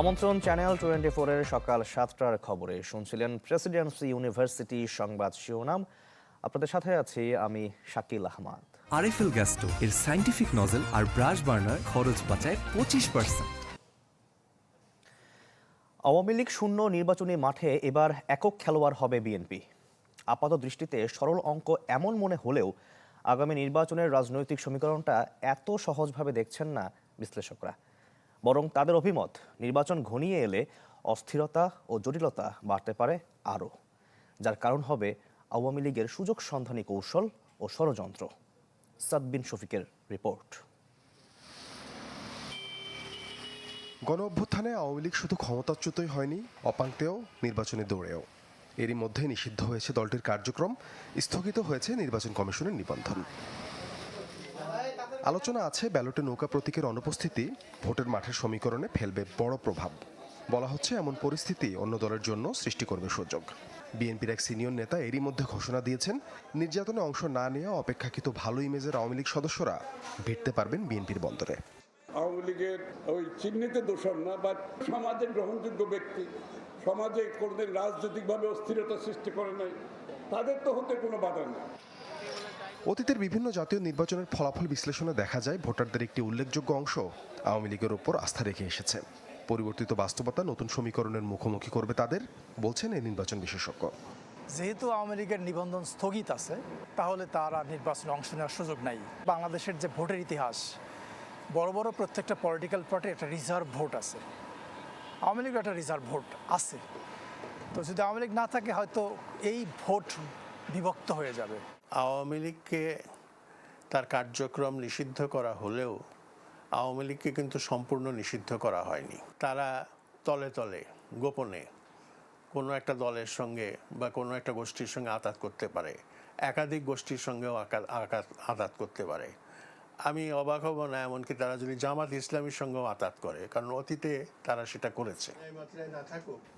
আমন্ত্রণ channel twenty ফোরের সকাল সাতটার খবরে। শুনছিলেন প্রেসিডেন্সি ইউনিভার্সিটি সংবাদ শিরোনাম। আপনাদের সাথে আছি আমি শাকিল আহমাদ। আরএফএল গ্যাস্টো এর সাইন্টিফিক নজল আর ব্রাশ বার্নার খরচ বাঁচায় পঁচিশ পার্সেন্ট। আওয়ামী লীগ শূন্য নির্বাচনী মাঠে এবার একক খেলোয়াড় হবে বিএনপি। আপাত দৃষ্টিতে সরল অঙ্ক এমন মনে হলেও আগামী নির্বাচনের রাজনৈতিক সমীকরণটা এত সহজভাবে দেখছেন না বিশ্লেষকরা। বরং তাদের অভিমত, নির্বাচন ঘনিয়ে এলে অস্থিরতা ও জটিলতা বাড়তে পারে আরও, যার কারণ হবে আওয়ামী লীগের সুযোগ সন্ধানী কৌশল ও ষড়যন্ত্র। সাদবিন শফিকের রিপোর্ট। গণ অভ্যুত্থানে আওয়ামী লীগ শুধু ক্ষমতাচ্যুতই হয়নি অপাঙ্ক্তেও নির্বাচনে দৌড়েও। এরই মধ্যে নিষিদ্ধ হয়েছে দলটির কার্যক্রম, স্থগিত হয়েছে নির্বাচন কমিশনের নিবন্ধন। আলোচনা আছে ব্যালটে নৌকা প্রতীকের অনুপস্থিতি, ভোটের মাঠের সমীকরণে ফেলবে বড় প্রভাব। বলা হচ্ছে এমন পরিস্থিতি অন্য দলের জন্য সৃষ্টি করবে সুযোগ। বিএনপির এক সিনিয়র নেতা এরই মধ্যে ঘোষণা দিয়েছেন, নির্যাতনে অংশ না নেওয়া অপেক্ষাকৃত ভালো ইমেজের আওয়ামী লীগ সদস্যরা ভিড়তে পারবেন বিএনপির বন্দরে। আওয়ামী লীগের ওই চিহ্নিত দোষর না বা সমাজের গ্রহণযোগ্য ব্যক্তি, সমাজে কোনোদিন রাজনৈতিকভাবে অস্থিরতা সৃষ্টি করে নাই, তাদের তো হতে কোনো বাধা নেই। অতীতের বিভিন্ন জাতীয় নির্বাচনের ফলাফল বিশ্লেষণে দেখা যায় ভোটারদের একটি উল্লেখযোগ্য অংশ আওয়ামী লীগের ওপর আস্থা রেখে এসেছে। পরিবর্তিত বাস্তবতা নতুন সমীকরণের মুখোমুখি করবে তাদের, বলছেন এই নির্বাচন বিশেষজ্ঞ। যেহেতু আওয়ামী লীগের নিবন্ধন স্থগিত আছে, তাহলে তার আর নির্বাচনে অংশ নেওয়ার সুযোগ নাই। বাংলাদেশের যে ভোটের ইতিহাস, বড় বড় প্রত্যেকটা পলিটিক্যাল পার্টি একটা রিজার্ভ ভোট আছে। আওয়ামী লীগের একটা রিজার্ভ ভোট আছে। তো যদি আওয়ামী লীগ না থাকে, হয়তো এই ভোট বিভক্ত হয়ে যাবে। আওয়ামী লীগকে তার কার্যক্রম নিষিদ্ধ করা হলেও আওয়ামী লীগকে কিন্তু সম্পূর্ণ নিষিদ্ধ করা হয়নি। তারা তলে তলে, গোপনে কোনো একটা দলের সঙ্গে বা কোনো একটা গোষ্ঠীর সঙ্গে আঘাত করতে পারে, একাধিক গোষ্ঠীর সঙ্গেও আঘাত আঘাত আঘাত করতে পারে। আমি অবাক হব না এমনকি তারা যদি জামাত ইসলামীর সঙ্গেও আঘাত করে কারণ অতীতে তারা সেটা করেছে।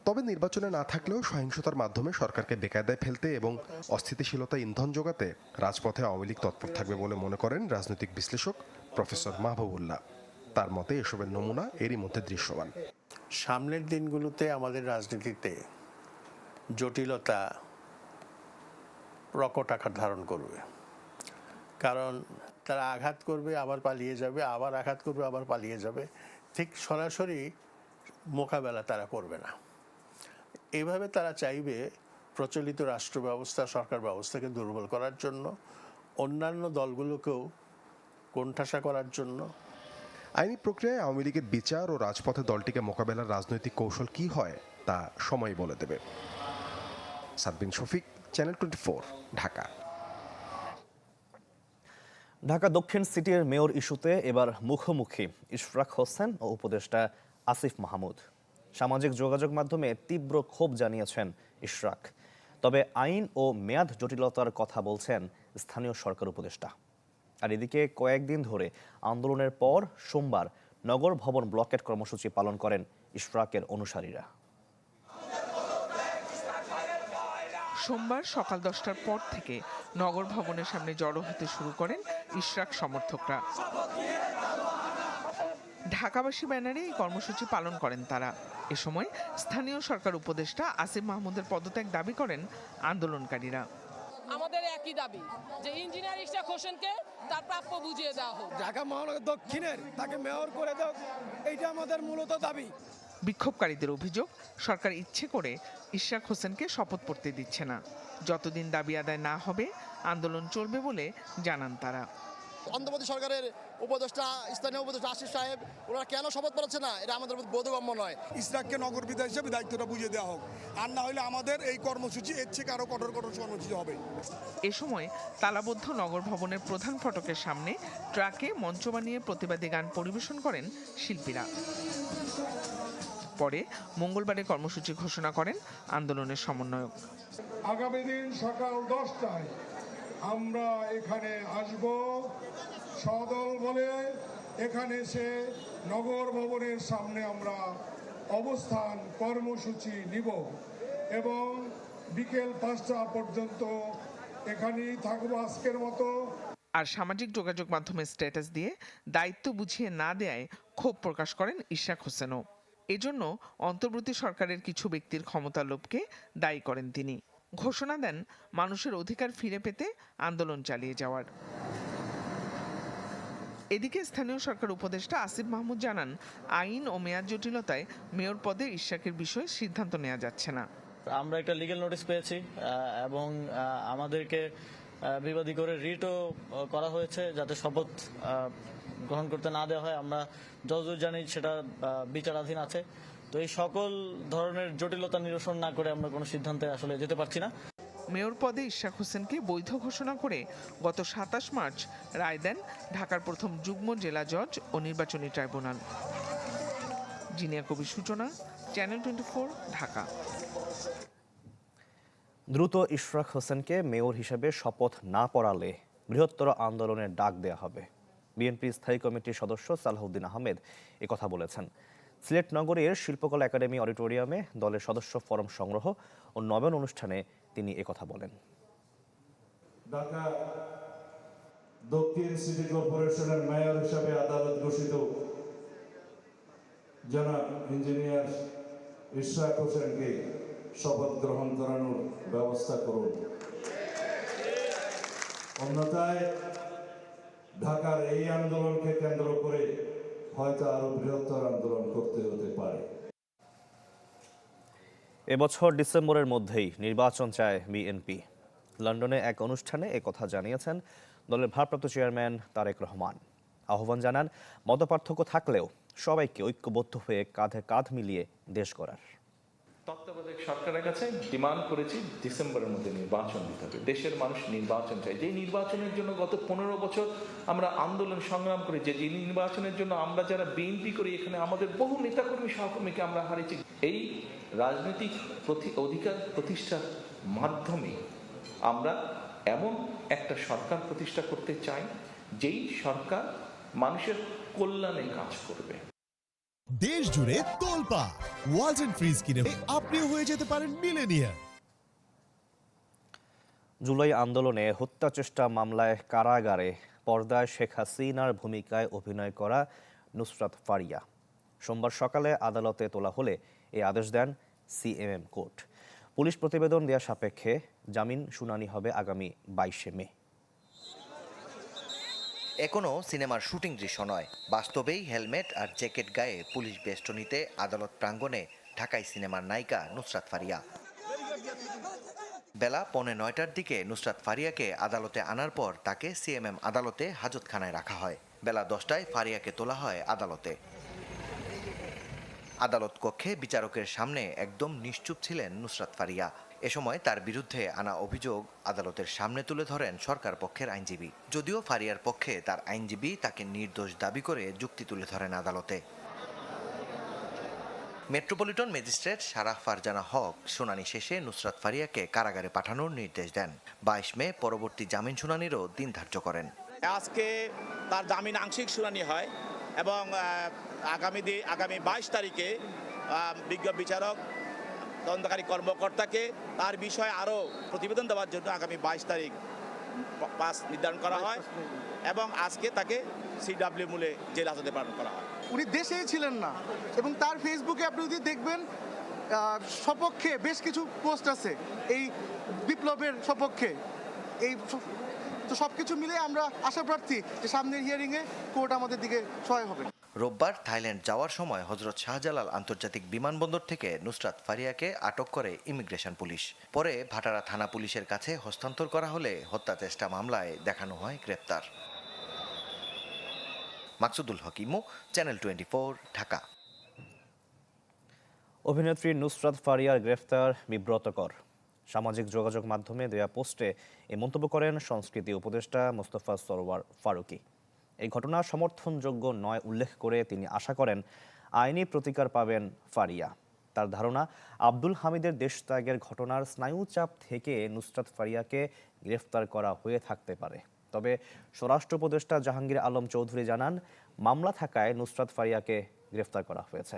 তবে নির্বাচনে না থাকলেও সহিংসতার মাধ্যমে সরকারকে বেকায়দায় ফেলতে এবং অস্থিতিশীলতা ইন্ধন যোগাতে রাজপথে আওয়ামী লীগ তৎপর থাকবে বলে মনে করেন রাজনৈতিক বিশ্লেষক প্রফেসর মাহবুবুল্লাহ। তার মতে এসবের নমুনা এরই মধ্যে দৃশ্যমান। সামনের দিনগুলোতে আমাদের রাজনীতিতে জটিলতা প্রকট আকার ধারণ করবে। কারণ তারা আঘাত করবে, আবার পালিয়ে যাবে, আবার আঘাত করবে, আবার পালিয়ে যাবে। ঠিক সরাসরি মোকাবেলা তারা করবে না। এইভাবে তারা চাইবে প্রচলিত রাষ্ট্র ব্যবস্থা সরকার ব্যবস্থাকে দুর্বল করার জন্য, অন্যান্য দলগুলোকেও কোণঠাসা করার জন্য। আইনি প্রক্রিয়ায় আওয়ামী লীগের বিচার ও রাজপথে দলটিকে মোকাবেলার রাজনৈতিক কৌশল কি হয়, তা সময় বলে দেবে। Sadbin Shafiq, channel twenty Dhaka. Dhaka দক্ষিণ সিটির মেয়র ইস্যুতে এবার মুখোমুখি ইশরাক হোসেন ও উপদেষ্টা আসিফ মাহমুদ। সামাজিক যোগাযোগ মাধ্যমে তীব্র ক্ষোভ জানিয়েছেন ইশরাক তবে আইন ও মেয়াদ জটিলতার কথা বলছেন স্থানীয় সরকার উপদেষ্টা। আর এদিকে কয়েকদিন ধরে আন্দোলনের পর সোমবার নগর ভবন ব্লকেট কর্মসূচি পালন করেন ইশরাকের অনুসারীরা। সোমবার সকাল দশটার পর থেকে নগর ভবনের সামনে জড়ো হতে শুরু করেন ইশরাক সমর্থকরা। ঢাকাবাসী ব্যানারে এই কর্মসূচি পালন করেন তারা। এ সময় স্থানীয় সরকার উপদেষ্টা আসিফ মাহমুদের পদত্যাগ দাবি করেন আন্দোলনকারীরা। আমাদের একই দাবি যে ইঞ্জিনিয়ার ইশরাক হোসেনকে তার প্রাপ্য বুঝিয়ে দেওয়া হোক। ঢাকা মহানগর দক্ষিণের তাকে মেয়র করে দাও এইটা আমাদের মূলত দাবি। বিক্ষোভকারীদের অভিযোগ সরকার ইচ্ছে করে ইশরাক হোসেনকে শপথ পড়তে দিচ্ছে না। যতদিন দাবি আদায় না হবে আন্দোলন চলবে বলে জানান তারা। অন্ধ্রপ্রদেশ সরকারের উপদেষ্টা স্থানীয় উপদেষ্টা আশিস সাহেব ওনারা কেন শপথ পড়াচ্ছে না? এটা আমাদের বোধগম্য নয়। ইসরাককে নগর বিধায়ক হিসেবে দায়িত্বটা বুঝিয়ে দেওয়া হোক। আর না হলে আমাদের এই কর্মসূচি এর থেকে আরও কঠোর কঠোর কর্মসূচি হবে। এ সময় তালাবদ্ধ নগর ভবনের প্রধান ফটকের সামনে ট্রাকে মঞ্চ বানিয়ে প্রতিবাদী গান পরিবেশন করেন শিল্পীরা। পরে মঙ্গলবারে কর্মসূচি ঘোষণা করেন আন্দোলনের সমন্বয়ক। আগামী দিন সকাল দশটায় আমরা এখানে আসব। সদল বলে এখানে এসে নগর ভবনের সামনে আমরা অবস্থান কর্মসূচি নিব এবং বিকেল পাঁচটা পর্যন্ত এখানেই থাকব আজকের মতো। আর সামাজিক যোগাযোগ মাধ্যমে স্ট্যাটাস দিয়ে দায়িত্ব বুঝিয়ে না দেয়ায় ক্ষোভ প্রকাশ করেন ইশাক হোসেনও। এজন্য অন্তর্বর্তী সরকারের কিছু ব্যক্তির ক্ষমতার লোভকে দায়ী করেন তিনি। ঘোষণা দেন, মানুষের অধিকার ফিরে পেতে আন্দোলন চালিয়ে যাওয়ার। এদিকে স্থানীয় সরকার উপদেষ্টা আসিফ মাহমুদ জানান, আইন ও মেয়াদ জটিলতায় মেয়র পদে ইশাকের বিষয়ে সিদ্ধান্ত নেওয়া যাচ্ছে না। আমরা একটা লিগেল নোটিশ পেয়েছি এবং আমাদেরকে বিবাদী করে রিটও করা হয়েছে যাতে শপথ গ্রহণ করতে না দেওয়া হয়। আমরা যতদূর জানি সেটা বিচারাধীন আছে। তো এই সকল ধরনের জটিলতা নিরসন না করে আমরা কোনো সিদ্ধান্তে আসলে যেতে পারছি না। মেয়র পদে ইশাক হোসেনকে বৈধ ঘোষণা করে গত সাতাশ মার্চ রায় দেন ঢাকার প্রথম যুগ্ম জেলা জজ ও নির্বাচনী ট্রাইব্যুনাল। জিনিয়া কবির সূচনা, চ্যানেল টোয়েন্টি ঢাকা। দ্রুত ইশরাক হোসেনকে মেয়র হিসেবে শপথ না পড়ালে বৃহত্তর আন্দোলনের ডাক দেয়া হবে। বিএনপি স্থায়ী কমিটির সদস্য সালাহউদ্দিন আহমেদ কথা বলেছেন। সিলেট নগরের শিল্পকলা একাডেমি অডিটোরিয়ামে দলের সদস্য ফরম সংগ্রহ ও নবায়ন অনুষ্ঠানে তিনি কথা বলেন। দক্ষিণ সিটি কর্পোরেশনের মেয়র হিসাবে আদালত ঘোষিত। জনাব ইঞ্জিনিয়ার ইশরাক হোসেনকে শপথ গ্রহণ করানোর ব্যবস্থা করুন। অন্যথায় ঢাকার এই আন্দোলনকে কেন্দ্র করে হয়তো আরও বৃহত্তর আন্দোলন করতে হতে পারে। এবছর ডিসেম্বরের মধ্যেই নির্বাচন চায় বিএনপি। লন্ডনে এক অনুষ্ঠানে কথা জানিয়েছেন দলের ভারপ্রাপ্ত চেয়ারম্যান তারেক রহমান। আহ্বান জানান মতপার্থক্য থাকলেও সবাইকে ঐক্যবদ্ধ হয়ে কাঁধে কাঁধ মিলিয়ে দেশ গড়ার। তত্ত্বাবধায়ক সরকারের কাছে ডিমান্ড করেছি ডিসেম্বরের মধ্যে নির্বাচন দিতে হবে। দেশের মানুষ নির্বাচন চায়। যে নির্বাচনের জন্য গত পনেরো বছর আমরা আন্দোলন সংগ্রাম করি, যে নির্বাচনের জন্য আমরা যারা বিএনপি করি, এখানে আমাদের বহু নেতাকর্মী, সহকর্মীকে আমরা হারিয়েছি। এই রাজনৈতিক প্রতি- অধিকার প্রতিষ্ঠার মাধ্যমে আমরা এমন একটা সরকার প্রতিষ্ঠা করতে চাই, যেই সরকার মানুষের কল্যাণে কাজ করবে। দেশ জুড়ে তোলপা ওয়ালটন ফ্রিজ কিনে আপনিও হয়ে যেতে পারেন মিলেনিয়ার জুলাই আন্দোলনে হত্যা চেষ্টা মামলায় কারাগারে পর্দায় শেখ হাসিনার ভূমিকায় অভিনয় করা নুসরাত ফারিয়া। সোমবার সকালে আদালতে তোলা হলে এই আদেশ দেন সিএমএম কোর্ট। পুলিশ প্রতিবেদন দেওয়া সাপেক্ষে জামিন শুনানি হবে আগামী বাইশে মে। এ কোনো সিনেমার শুটিং দৃশ্য নয়। বাস্তবেই হেলমেট আর জ্যাকেট গায়ে পুলিশ বেষ্টনীতে আদালত প্রাঙ্গণে ঢাকাই সিনেমার নায়িকা নুসরাত ফারিয়া। বেলা পৌনে নয়টার দিকে নুসরাত ফারিয়াকে আদালতে আনার পর তাকে সিএমএম আদালতে হাজতখানায় রাখা হয়। বেলা দশটায় ফারিয়াকে তোলা হয় আদালতে। আদালত কক্ষে বিচারকের সামনে একদম নিশ্চুপ ছিলেন নুসরাত ফারিয়া। এ সময় তার বিরুদ্ধে আনা অভিযোগ আদালতের সামনে তুলে ধরেন সরকার পক্ষের আইনজীবী। যদিও ফারিয়ার পক্ষে তার আইনজীবী তাকে নির্দোষ দাবি করে যুক্তি তুলে ধরেন আদালতে। মেট্রোপলিটন ম্যাজিস্ট্রেট সারাহ ফারজানা হক শুনানি শেষে নুসরাত ফারিয়াকে কারাগারে পাঠানোর নির্দেশ দেন। বাইশ মে পরবর্তী জামিন শুনানিরও দিন ধার্য করেন। আজকে তার জামিন আংশিক শুনানি হয় এবং আগামী আগামী বাইশ তারিখে বিজ্ঞ বিচারক তদন্তকারী কর্মকর্তাকে তার বিষয়ে আরও প্রতিবেদন দেওয়ার জন্য আগামী বাইশ তারিখ পাস নির্ধারণ করা হয় এবং আজকে তাকে সিডাব্লিউ মূলে জেল হাজতে পালন করা হয়। উনি দেশেই ছিলেন না এবং তার ফেসবুকে আপনি যদি দেখবেন সপক্ষে বেশ কিছু পোস্ট আছে এই বিপ্লবের সপক্ষে। এই তো সব কিছু মিলে আমরা আশা প্রার্থী যে সামনের হিয়ারিংয়ে কোর্ট আমাদের দিকে সহায় হবে। রোববার থাইল্যান্ড যাওয়ার সময় হজরত শাহজালাল আন্তর্জাতিক বিমানবন্দর থেকে নুসরাত ফারিয়াকে আটক করে ইমিগ্রেশন পুলিশ। পরে ভাটারা থানা পুলিশের কাছে হস্তান্তর করা হলে হত্যা চেষ্টা মামলায় দেখানো হয় গ্রেপ্তার। Maksudul Hakimu, channel twenty four, Dhaka. অভিনেত্রী নুসরাত ফারিয়ার গ্রেফতার বিব্রতকর। সামাজিক যোগাযোগ মাধ্যমে দেয়া পোস্টে এই মন্তব্য করেন সংস্কৃতি উপদেষ্টা মোস্তফা সরোয়ার ফারুকি। এই ঘটনা সমর্থনযোগ্য নয় উল্লেখ করে তিনি আশা করেন আইনি প্রতিকার পাবেন ফারিয়া। তার ধারণা, আব্দুল হামিদের দেশত্যাগের ঘটনার স্নায়ুচাপ থেকে নুসরাত ফারিয়াকে গ্রেফতার করা হয়ে থাকতে পারে। তবে স্বরাষ্ট্র উপদেষ্টা জাহাঙ্গীর আলম চৌধুরী জানান, মামলা থাকায় নুসরাত ফারিয়াকে গ্রেফতার করা হয়েছে।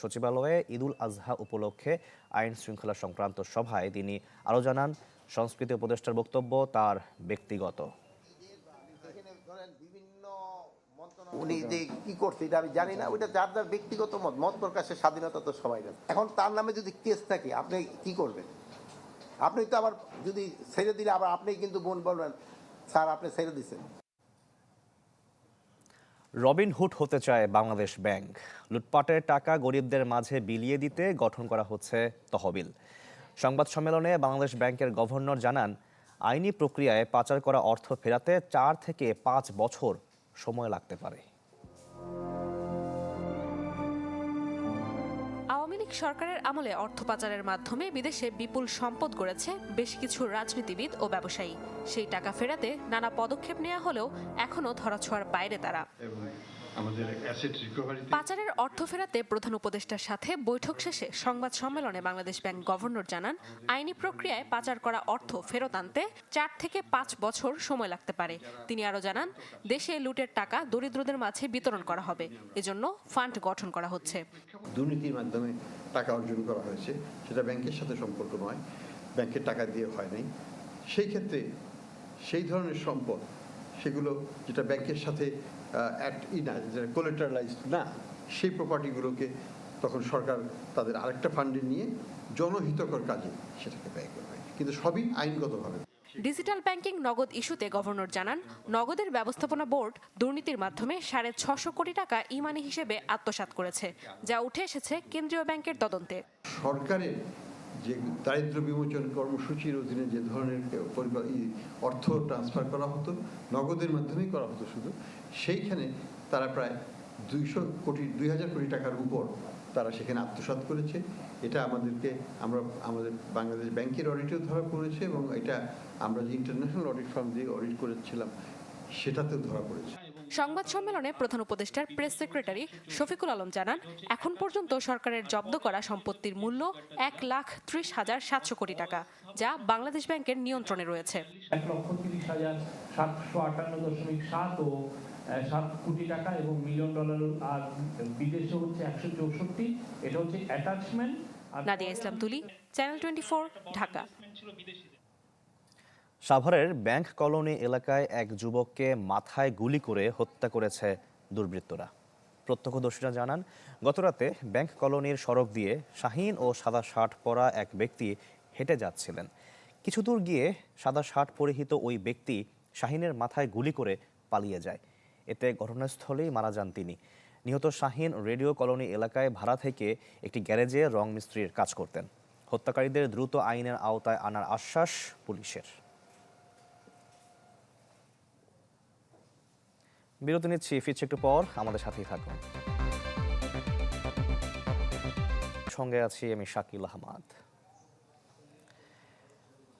সচিবালয়ে ঈদুল আজহা উপলক্ষে আইন শৃঙ্খলা সংক্রান্ত সভায় তিনি আরও জানান, সংস্কৃতি উপদেষ্টার বক্তব্য তার ব্যক্তিগত বিভিন্ন উনি যে কি করছে, এটা আমি জানি না। ওইটা যার যার ব্যক্তিগত মত মত প্রকাশের স্বাধীনতা তো সবাই এখন তার নামে যদি কেস থাকে, আপনি কি করবেন? আপনি তো আবার যদি ছেড়ে দিলে আবার আপনি কিন্তু বোন বলবেন, স্যার, আপনি ছেড়ে দিচ্ছেন রবিন হুড হতে চায় বাংলাদেশ ব্যাংক। লুটপাটের টাকা গরিবদের মাঝে বিলিয়ে দিতে গঠন করা হচ্ছে তহবিল। সংবাদ সম্মেলনে বাংলাদেশ ব্যাংকের গভর্নর জানান, আইনি প্রক্রিয়ায় পাচার করা অর্থ ফেরাতে চার থেকে পাঁচ বছর সময় লাগতে পারে। আওয়ামী লীগ সরকারের আমলে অর্থ পাচারের মাধ্যমে বিদেশে বিপুল সম্পদ গড়েছে বেশ কিছু রাজনীতিবিদ ও ব্যবসায়ী। সেই টাকা ফেরাতে নানা পদক্ষেপ নেওয়া হলেও এখনও ধরাছোঁয়ার বাইরে তারা। পাচারের অর্থ ফেরাতে প্রধান উপদেষ্টার সাথে বৈঠক শেষে সংবাদ সম্মেলনে বাংলাদেশ ব্যাংক গভর্নর জানান আইনি প্রক্রিয়ায় পাচার করা অর্থ ফেরত আনতে চার থেকে পাঁচ বছর সময় লাগতে পারে। তিনি আরও জানান দেশে লুটের টাকা দরিদ্রদের মাঝে বিতরণ করা হবে। এজন্য ফান্ড গঠন করা হচ্ছে। দুর্নীতির মাধ্যমে টাকা অর্জন করা হয়েছে। সেটা ব্যাংকের সাথে সম্পর্ক নয়। ব্যাংকের টাকা দিয়ে হয় নাই। সেই ক্ষেত্রে সেই ধরনের সম্পদ সেগুলো যেটা ব্যাংকের সাথে অ্যাক্ট ই না যেটা কোলেটারালাইজড না সেই প্রপার্টিগুলোকে তখন সরকার তাদের আরেকটা ফান্ডে নিয়ে জনহিতকর কাজে সেটাকে ব্যয় করবে। কিন্তু সবই আইনগতভাবে। ডিজিটাল ব্যাংকিং নগদ ইস্যুতে গভর্নর জানান নগদের ব্যবস্থাপনা বোর্ড দুর্নীতির মাধ্যমে সাড়ে ছশো কোটি টাকা ইমানি হিসেবে আত্মসাৎ করেছে যা উঠে এসেছে কেন্দ্রীয় ব্যাংকের তদন্তে। সরকারের যে দারিদ্র বিমোচন কর্মসূচির অধীনে যে ধরনের অর্থ ট্রান্সফার করা হতো, নগদের মাধ্যমেই করা হতো শুধু, সেইখানে তারা প্রায় দুইশো কোটি, দুই হাজার কোটি টাকার উপর তারা সেখানে আত্মসাৎ করেছে। এটা আমাদেরকে, আমরা, আমাদের বাংলাদেশ ব্যাংকের অডিটেও ধরা পড়েছে এবং এটা আমরা যে ইন্টারন্যাশনাল অডিট ফার্ম দিয়ে অডিট করেছিলাম, সেটাতেও ধরা পড়েছে। সংবাদ সম্মেলনে প্রধান উপদেষ্টার প্রেস সেক্রেটারি শফিকুল আলম জানান এখন পর্যন্ত সরকারের জব্দ করা সম্পত্তির মূল্য এক লাখ ত্রিশ হাজার সাতশো কোটি টাকা যা বাংলাদেশ ব্যাংকের নিয়ন্ত্রণে রয়েছে। এক লক্ষ তিরিশ হাজার সাতশো আটান্ন দশমিক সাত ও সাত কোটি টাকা এবং মিলিয়ন ডলার আর বিদেশে হচ্ছে একশো চৌষট্টি এটা হচ্ছে অ্যাটাচমেন্ট নাদিয়া ইসলাম তুলি চ্যানেল টোয়েন্টি ঢাকা। সাভারের ব্যাংক কলোনি এলাকায় এক যুবককে মাথায় গুলি করে হত্যা করেছে দুর্বৃত্তরা। প্রত্যক্ষদর্শীরা জানান, গতরাতে ব্যাংক কলোনির সড়ক দিয়ে শাহিন ও সাদা শার্ট পরা এক ব্যক্তি হেঁটে যাচ্ছিলেন। কিছু দূর গিয়ে সাদা শার্ট পরিহিত ওই ব্যক্তি শাহিনের মাথায় গুলি করে পালিয়ে যায়। এতে ঘটনাস্থলেই মারা যান তিনি। নিহত শাহিন রেডিও কলোনি এলাকায় ভাড়া থেকে একটি গ্যারেজে রং মিস্ত্রির কাজ করতেন। হত্যাকারীদের দ্রুত আইনের আওতায় আনার আশ্বাস পুলিশের। বিরতি নিচ্ছি, ফিরছি একটু পর, আমাদের সাথেই থাকুন। সঙ্গে আছি আমি শাকিল আহমাদ।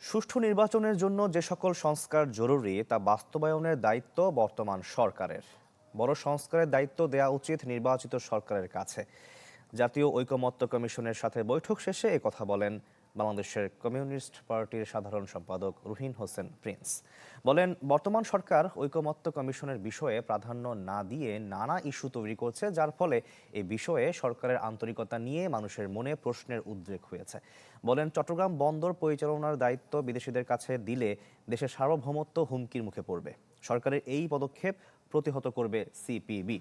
সুষ্ঠু নির্বাচনের জন্য যে সকল সংস্কার জরুরি, তা বাস্তবায়নের দায়িত্ব বর্তমান সরকারের। বড় সংস্কারের দায়িত্ব দেয়া উচিত নির্বাচিত সরকারের কাছে। জাতীয় ঐকমত্য কমিশনের সাথে বৈঠক শেষে কথা বলেন বাংলাদেশের কমিউনিস্ট পার্টির সাধারণ সম্পাদক রুহিন হোসেন প্রিন্স বলেন, বর্তমান সরকার ঐকমত্য কমিশনের বিষয়ে প্রাধান্য না দিয়ে নানা ইস্যু তৈরি করছে, যার ফলে এই বিষয়ে সরকারের আন্তরিকতা নিয়ে মানুষের মনে প্রশ্নের উদ্রেক হয়েছে। বলেন, চট্টগ্রাম বন্দর পরিচালনার দায়িত্ব বিদেশিদের কাছে দিলে দেশের সার্বভৌমত্ব হুমকির মুখে পড়বে। সরকারের এই পদক্ষেপ প্রতিহত করবে সিপিবি।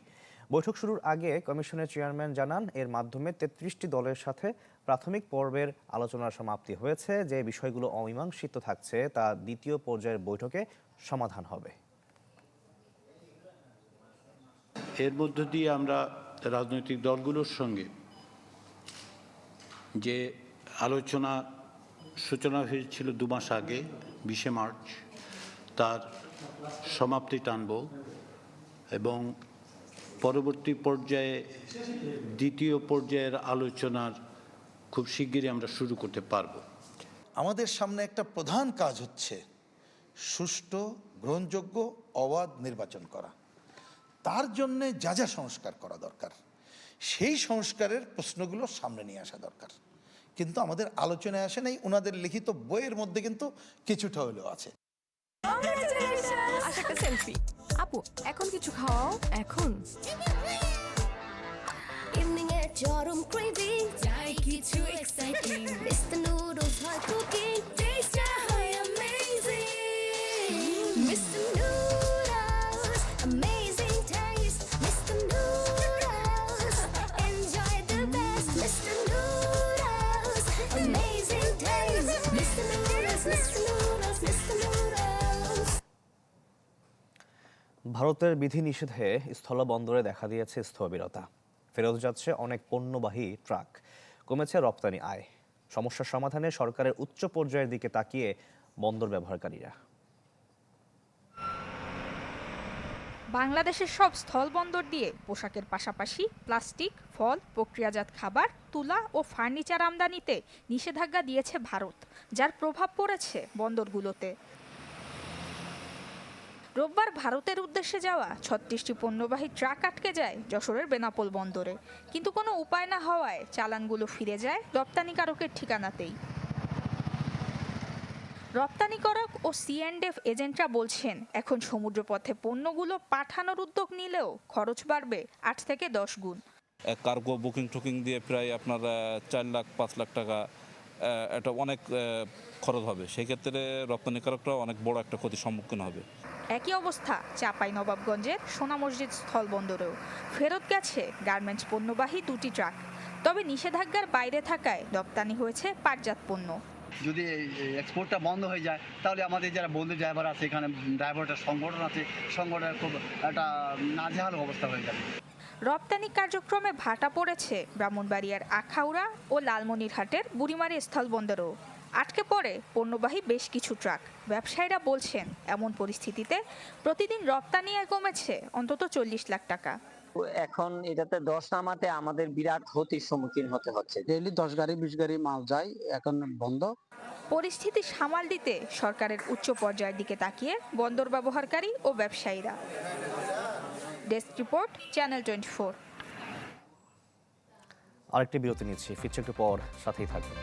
বৈঠক শুরুর আগে কমিশনের চেয়ারম্যান জানান, এর মাধ্যমে তেত্রিশটি দলের সাথে প্রাথমিক পর্বের আলোচনার সমাপ্তি হয়েছে, যে বিষয়গুলো অমীমাংসিত থাকছে, তা দ্বিতীয় পর্যায়ের বৈঠকে সমাধান হবে। এর মধ্য দিয়ে আমরা রাজনৈতিক দলগুলোর সঙ্গে যে আলোচনা, সূচনা হয়েছিল দু মাস আগে, বিশে মার্চ, তার সমাপ্তি টানব এবং পরবর্তী পর্যায়ে দ্বিতীয় পর্যায়ের আলোচনার খুব শিগগিরই আমরা শুরু করতে পারব। আমাদের সামনে একটা প্রধান কাজ হচ্ছে সুষ্ঠু গ্রহণযোগ্য অবাধ নির্বাচন করা। তার জন্য যা যা সংস্কার করা দরকার সেই সংস্কারের প্রশ্নগুলো সামনে নিয়ে আসা দরকার। কিন্তু আমাদের আলোচনায় আসে নাই ওনাদের লিখিত বইয়ের মধ্যে কিন্তু কিছুটা হলেও আছে। আপু এখন কিছু খাওয়াও এখন ইভিনিং এ চরম ক্রেভিং চাই কিছু এক্সাইটিং মিস্টার নুডলস হয় কুকিং ভারতের বিধিনিষেধে স্থলবন্দরে দেখা দিয়েছে স্থবিরতা। ফেরত যাচ্ছে অনেক পণ্যবাহী ট্রাক। কমেছে রপ্তানি আয়। সমস্যার সমাধানে সরকারের উচ্চ পর্যায়ের দিকে তাকিয়ে বন্দর ব্যবহারকারীরা। বাংলাদেশের সব স্থলবন্দর দিয়ে পোশাকের পাশাপাশি প্লাস্টিক, ফল, প্রক্রিয়াজাত খাবার, তুলা ও ফার্নিচার আমদানিতে নিষেধাজ্ঞা দিয়েছে ভারত, যার প্রভাব পড়েছে বন্দরগুলোতে। রোববার ভারতের উদ্দেশ্যে যাওয়া ছত্রিশটি পণ্যবাহী ট্রাক আটকে যায় যশোরের বেনাপোল বন্দরে। কিন্তু কোনো উপায় না হওয়ায় চালানগুলো ফিরে যায় রপ্তানিকারকের ঠিকানাতেই। রপ্তানিকারক ও সিএনডেফ এজেন্টরা বলছেন, এখন সমুদ্রপথে পণ্যগুলো পাঠানোর উদ্যোগ নিলেও খরচ বাড়বে আট থেকে দশ গুণ। কার্গো বুকিং টুকিং দিয়ে প্রায় আপনার চার লাখ, পাঁচ লাখ টাকা এটা অনেক খরচ হবে। সেই ক্ষেত্রে রপ্তানিকারকরা অনেক বড় একটা ক্ষতির সম্মুখীন হবে। একই অবস্থা চাপাই নবাবগঞ্জের সোনা মসজিদ স্থলবন্দরেও। ফেরত গেছে গার্মেন্টস পণ্যবাহী দুটি ট্রাক। তবে নিষেধাজ্ঞার বাইরে থাকায় রপ্তানি হয়েছে পাটজাত পণ্য। যদি এক্সপোর্টটা বন্ধ হয়ে যায় তাহলে আমাদের যারা বন্ধু ড্রাইভার আছে এখানে ড্রাইভারটার সংগঠন আছে সংগঠনের খুব একটা নাজেহাল অবস্থা হয়ে যাবে। রপ্তানি কার্যক্রমে ভাটা পড়েছে ব্রাহ্মণবাড়িয়ার আখাউড়া ও লালমনিরহাটের বুড়িমারি স্থলবন্দরও। আটকে পড়ে পণ্যবাহী বেশ কিছু ট্রাক। ব্যবসায়ীরা বলছেন এমন পরিস্থিতিতে প্রতিদিন রপ্তানি আয় কমেছে অন্তত চল্লিশ লাখ টাকা। এখন এটাতে দশ নামাতে আমাদের বিরাট ক্ষতির সম্মুখীন হতে হচ্ছে। ডেইলি দশ গাড়ি বিশ গাড়ি মাল যায় এখন বন্ধ। পরিস্থিতি সামাল দিতে সরকারের উচ্চ পর্যায়ের দিকে তাকিয়ে বন্দর ব্যবহারকারী ও ব্যবসায়ীরা। Desk report channel twenty four. আরেকটি বিরতি নিচ্ছি ফিরছে একটু পর সাথেই থাকবেন